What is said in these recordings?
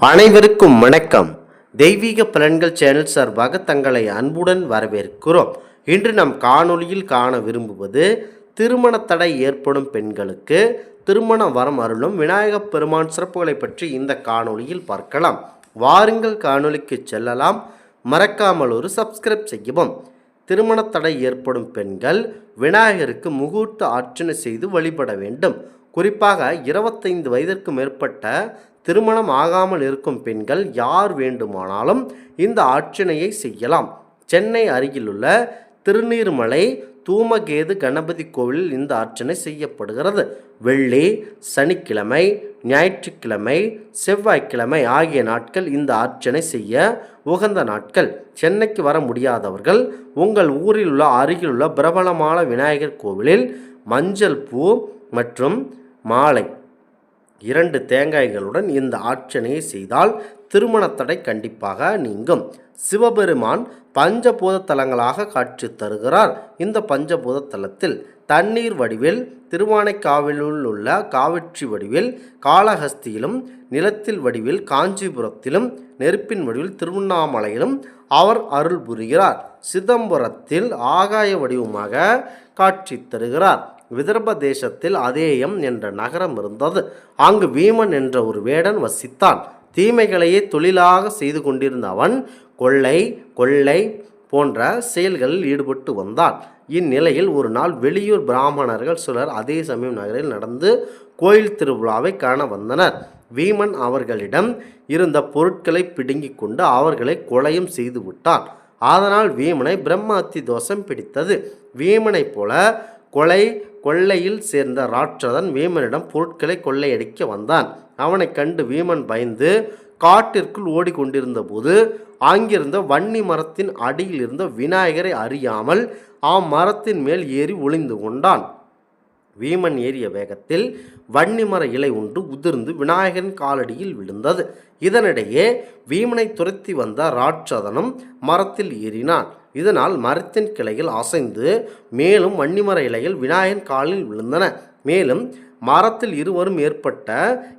அனைவருக்கும் வணக்கம். தெய்வீக பலன்கள் சேனல் சார்பாக தங்களை அன்புடன் வரவேற்கிறோம். இன்று நாம் காணொளியில் காண விரும்புவது திருமண தடை ஏற்படும் பெண்களுக்கு திருமண வரம் அருளும் விநாயகப் பெருமான் சிறப்புகளை பற்றி இந்த காணொளியில் பார்க்கலாம். வாருங்கள் காணொளிக்கு செல்லலாம். மறக்காமல் ஒரு சப்ஸ்கிரைப் செய்யவும். திருமண தடை ஏற்படும் பெண்கள் விநாயகருக்கு முகூர்த்த அர்ச்சனை செய்து வழிபட வேண்டும். குறிப்பாக இருபத்தைந்து வயதிற்கு மேற்பட்ட திருமணம் ஆகாமல் இருக்கும் பெண்கள் யார் வேண்டுமானாலும் இந்த அர்ச்சனையை செய்யலாம். சென்னை அருகிலுள்ள திருநீர்மலை தூமகேது கணபதி கோவிலில் இந்த அர்ச்சனை செய்யப்படுகிறது. வெள்ளி சனிக்கிழமை ஞாயிற்றுக்கிழமை செவ்வாய்க்கிழமை ஆகிய நாட்கள் இந்த அர்ச்சனை செய்ய உகந்த நாட்கள். சென்னைக்கு வர முடியாதவர்கள் உங்கள் ஊரில் உள்ள அருகிலுள்ள பிரபலமான விநாயகர் கோவிலில் மஞ்சள் பூ மற்றும் மாலை இரண்டு தேங்காய்களுடன் இந்த ஆட்சனையை செய்தால் திருமணத்தடை கண்டிப்பாக நீங்கும். சிவபெருமான் பஞ்சபூத தலங்களாக காட்சி தருகிறார். இந்த பஞ்சபூத தலத்தில் தண்ணீர் வடிவில் திருவானைக்காவிலுள் உள்ள காவிற்றி வடிவில் காளஹஸ்தியிலும் நிலத்தில் வடிவில் காஞ்சிபுரத்திலும் நெருப்பின் வடிவில் திருவண்ணாமலையிலும் அவர் அருள் புரிகிறார். சிதம்பரத்தில் ஆகாய வடிவமாக காட்சி தருகிறார். விதர்ப தேசத்தில் அதேயம் என்ற நகரம் இருந்தது. அங்கு வீமன் என்ற ஒரு வேடன் வசித்தான். தீமைகளையே தொழிலாக செய்து கொண்டிருந்த அவன் கொள்ளை கொள்ளை போன்ற செயல்களில் ஈடுபட்டு வந்தான். இந்நிலையில் ஒரு நாள் வெளியூர் பிராமணர்கள் சிலர் அதே சமயம் நகரில் நடந்து கோயில் திருவிழாவை காண வந்தனர். வீமன் அவர்களிடம் இருந்த பொருட்களை பிடுங்கிக் கொண்டு அவர்களை கொலையும் செய்து விட்டான். அதனால் வீமனை பிரம்மாத்தி தோஷம் பிடித்தது. வீமனைப் போல கொலை கொள்ளையில் சேர்ந்த ராட்சதன் வீமனிடம் பொருட்களை கொள்ளையடிக்க வந்தான். அவனை கண்டு வீமன் பயந்து காட்டிற்குள் ஓடிக்கொண்டிருந்த போது அங்கிருந்த வன்னி மரத்தின் அடியில் இருந்த விநாயகரை அறியாமல் அம்மரத்தின் மேல் ஏறி ஒளிந்து கொண்டான். வீமன் ஏறிய வேகத்தில் வன்னிமர இலை ஒன்று உதிர்ந்து விநாயகரின் காலடியில் விழுந்தது. இதனிடையே வீமனை துரத்தி வந்த ராட்சதனும் மரத்தில் ஏறினான். இதனால் மரத்தின் கிளைகள் அசைந்து மேலும் வன்னிமர இலைகள் விநாயகன் காலில் விழுந்தன. மேலும் மரத்தில் இருவரும் ஏற்பட்ட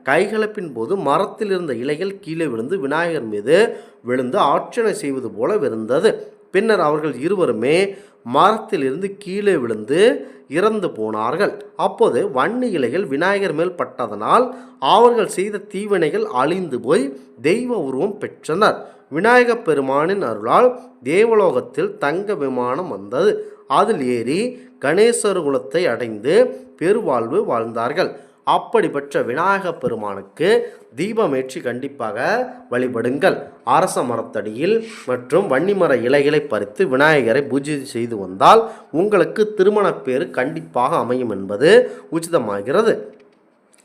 கைகலப்பின் போது மரத்தில் இருந்த இலைகள் கீழே விழுந்து விநாயகர் மீது விழுந்து ஆட்சனை செய்வது போல இருந்தது பின்னர் அவர்கள் இருவருமே மரத்திலிருந்து கீழே விழுந்து இறந்து போனார்கள். அப்போது வன்னி இலைகள் விநாயகர் மேல் பட்டதனால் அவர்கள் செய்த தீவினைகள் அழிந்து போய் தெய்வ உருவம் பெற்றனர். விநாயகப் பெருமானின் அருளால் தேவலோகத்தில் தங்க விமானம் வந்தது. அதில் ஏறி கணேசர் குலத்தை அடைந்து பெருவாழ்வு வாழ்ந்தார்கள். அப்படிப்பட்ட விநாயகப் பெருமானுக்கு தீபமேற்றி கண்டிப்பாக வழிபடுங்கள். அரச மரத்தடியில் மற்றும் வன்னிமர இலைகளை பறித்து விநாயகரை பூஜை செய்து வந்தால் உங்களுக்கு திருமணப்பேறு கண்டிப்பாக அமையும் என்பது உச்சிதமாகிறது.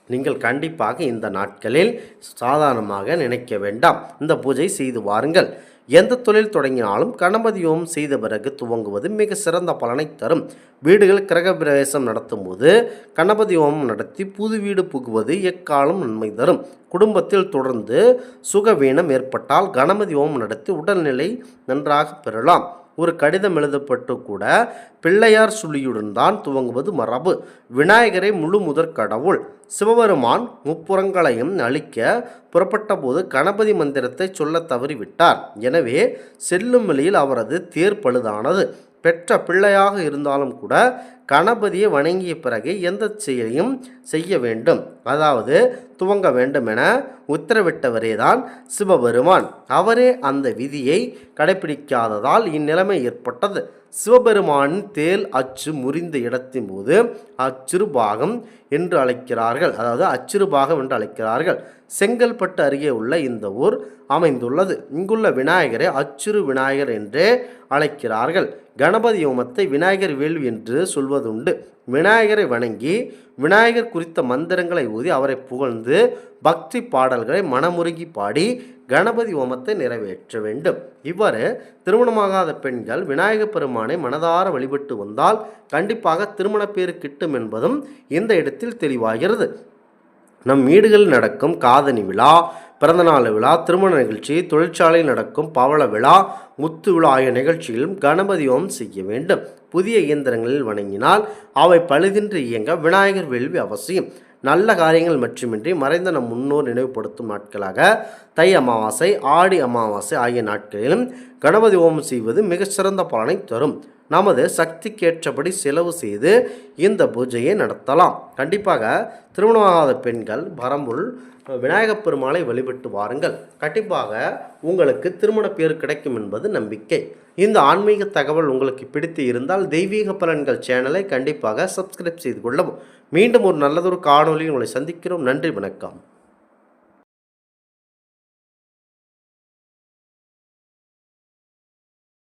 நீங்கள் கண்டிப்பாக இந்த நாட்களில் சாதாரணமாக நினைக்க வேண்டாம். இந்த பூஜை செய்து வாருங்கள். எந்த தொழில் தொடங்கினாலும் கணபதி ஹோமம் செய்த பிறகு துவங்குவது மிக சிறந்த பலனை தரும். வீடுகள் கிரக பிரவேசம் நடத்தும் போது கணபதி ஹோமம் நடத்தி புது வீடு புகுவது எக்காலம் நன்மை தரும். குடும்பத்தில் தொடர்ந்து சுகவீனம் ஏற்பட்டால் கணபதி ஹோமம் நடத்தி உடல்நிலை நன்றாக பெறலாம். ஒரு கடிதம் எழுதப்பட்டு கூட பிள்ளையார் சுழியுடன் தான் துவங்குவது மரபு. விநாயகரை முழு முதற் கடவுள். சிவபெருமான் முப்புறங்களையும் அழிக்க புறப்பட்ட போது கணபதி மந்திரத்தை சொல்ல தவறிவிட்டார். எனவே செல்லும் வழியில் அவரது தேர் பழுதானது. பெற்ற பிள்ளையாக இருந்தாலும் கூட கணபதியை வணங்கிய பிறகு எந்த செயலையும் செய்ய வேண்டும். அதாவது துவங்க வேண்டும் என உத்தரவிட்டவரே தான் சிவபெருமான். அவரே அந்த விதியை கடைபிடிக்காததால் இந்நிலைமை ஏற்பட்டது. சிவபெருமானின் தேல் அச்சு முறிந்த இடத்தின் போது அச்சிறுபாகம் என்று அழைக்கிறார்கள். அதாவது அச்சிறுபாகம் என்று அழைக்கிறார்கள். செங்கல்பட்டு அருகே உள்ள இந்த ஊர் அமைந்துள்ளது. இங்குள்ள விநாயகரை அச்சிறு விநாயகர் என்றே அழைக்கிறார்கள். கணபதி ஹோமத்தை விநாயகர் வேள்வி என்று சொல்வது சொல்வதுண்டு விநாயகரை வணங்கி விநாயகர் குறித்த மந்திரங்களை ஊதி அவரை புகழ்ந்து பக்தி பாடல்களை மனமுருகி பாடி கணபதி ஹோமத்தை நிறைவேற்ற வேண்டும். இவ்வாறு திருமணமாகாத பெண்கள் விநாயகப் பெருமானை மனதார வழிபட்டு வந்தால் கண்டிப்பாக திருமணப்பேறு கிட்டும் என்பதும் இந்த இடத்தில் தெளிவாகிறது. நம் வீடுகளில் நடக்கும் காதணி விழா பிறந்தநாள் விழா திருமண நிகழ்ச்சி தொழிற்சாலையில் நடக்கும் பவள விழா முத்து விழா ஆகிய நிகழ்ச்சியிலும் கணபதி ஓம் செய்ய வேண்டும். புதிய இயந்திரங்களில் வணங்கினால் அவை பழுதின்றி இயங்க விநாயகர் வேள்வி அவசியம். நல்ல காரியங்கள் மட்டுமின்றி மறைந்த நம் முன்னோர் நினைவுபடுத்தும் நாட்களாக தை அமாவாசை ஆடி அமாவாசை ஆகிய நாட்களிலும் கணபதி ஹோமம் செய்வது மிகச்சிறந்த பலனை தரும். நமது சக்திக்கேற்றபடி செலவு செய்து இந்த பூஜையை நடத்தலாம். கண்டிப்பாக திருமணமாகாத பெண்கள் பரம்புல் விநாயகப் பெருமாளை வழிபட்டு வாருங்கள். கண்டிப்பாக உங்களுக்கு திருமண பேர் கிடைக்கும் என்பது நம்பிக்கை. இந்த ஆன்மீக தகவல் உங்களுக்கு பிடித்து இருந்தால் தெய்வீக பலன்கள் சேனலை கண்டிப்பாக சப்ஸ்கிரைப் செய்து கொள்ளவும். மீண்டும் ஒரு நல்லதொரு காணொலியில் உங்களை சந்திக்கிறோம். நன்றி வணக்கம்.